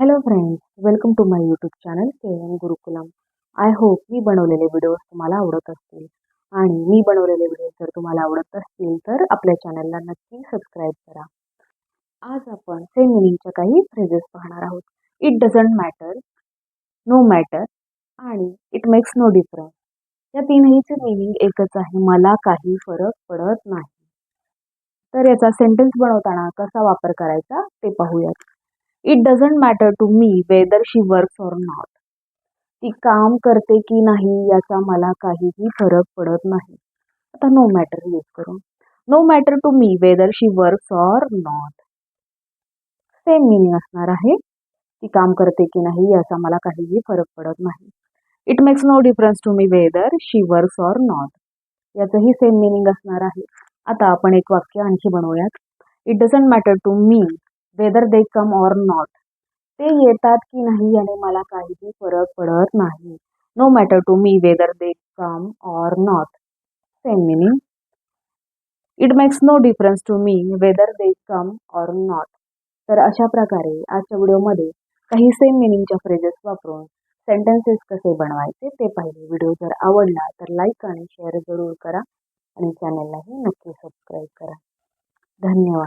Hello friends welcome to my YouTube channel K M Gurukulam I hope मी बनवलेले videos तुम्हाला आवडत असतील. आणि मी बनवलेले व्हिडिओ जर तुम्हाला आवडत असतील तर आपल्या चॅनलला नक्की सबस्क्राईब करा. आज आपण सेम मिनिंगच्या काही फ्रेजेस पाहणार आहोत. It doesn't matter no matter आणि इट मेक्स नो डिफरन्स या तीनहीचे मिनिंग एकच आहे मला काही फरक पडत नाही. तर याचा सेंटेन्स बनवताना कसा वापर करायचा ते पाहूयात. It doesn't matter to me whether she works or not ती काम करते की नाही याचा मला काहीही फरक पडत नाही. आता नो मॅटर यूज करू. No matter to me whether she works or not same meaning असणार आहे. ती काम करते की नाही याचा मला काहीही फरक पडत नाही. It makes no difference to me whether she works or not याचंही सेम मिनिंग असणार आहे. आता आपण एक वाक्य आणखी बनवूयात. It doesn't matter to me whether they come or not ते येतात की नाही याने मला काहीही फरक पडत नाही. No matter to me whether they come or not same meaning it makes no difference to me whether they come or not तर अशा प्रकारे आजच्या व्हिडिओमध्ये काही सेम मिनिंगच्या फ्रेजेस वापरून सेंटेन्सेस कसे बनवायचे ते पाहिले. व्हिडिओ जर आवडला तर लाईक आणि शेअर जरूर करा आणि चॅनललाही नक्की सबस्क्राईब करा. धन्यवाद.